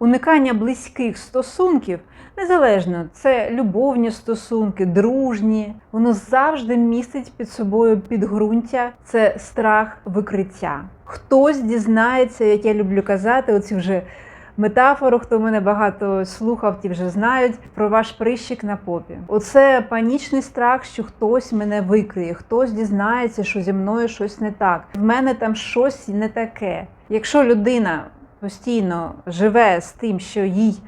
Уникання близьких стосунків незалежно, це любовні стосунки, дружні, воно завжди містить під собою підґрунтя, це страх викриття. Хтось дізнається, як я люблю казати, оці вже метафору, хто мене багато слухав, ті вже знають про ваш прищик на попі. Оце панічний страх, що хтось мене викриє, хтось дізнається, що зі мною щось не так. В мене там щось не таке. Якщо людина постійно живе з тим, що їй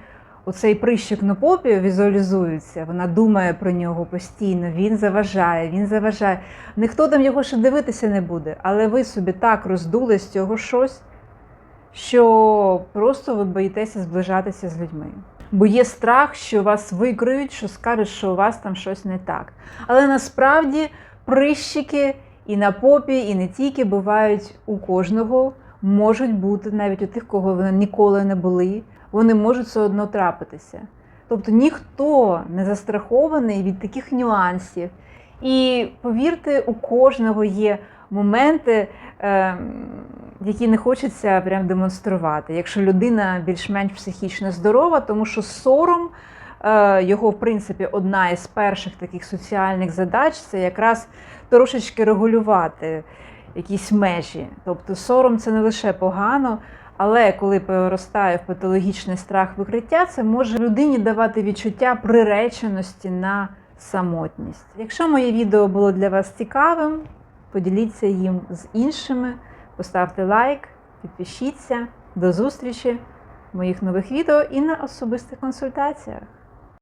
оцей прищик на попі візуалізується, вона думає про нього постійно, він заважає, він заважає. Ніхто там його ще дивитися не буде, але ви собі так роздули з цього щось, що просто ви боїтеся зближатися з людьми. Бо є страх, що вас викриють, що скажуть, що у вас там щось не так. Але насправді прищики і на попі, і не тільки бувають у кожного, можуть бути навіть у тих, кого вони ніколи не були, вони можуть все одно трапитися. Тобто ніхто не застрахований від таких нюансів. І повірте, у кожного є моменти, е, які не хочеться прям демонструвати. Якщо людина більш-менш психічно здорова, тому що сором е, його, в принципі, одна із перших таких соціальних задач це якраз трошечки регулювати якісь межі. Тобто сором це не лише погано. Але коли переростає в патологічний страх викриття, це може людині давати відчуття приреченості на самотність. Якщо моє відео було для вас цікавим, поділіться їм з іншими, поставте лайк, підпишіться. До зустрічі в моїх нових відео і на особистих консультаціях.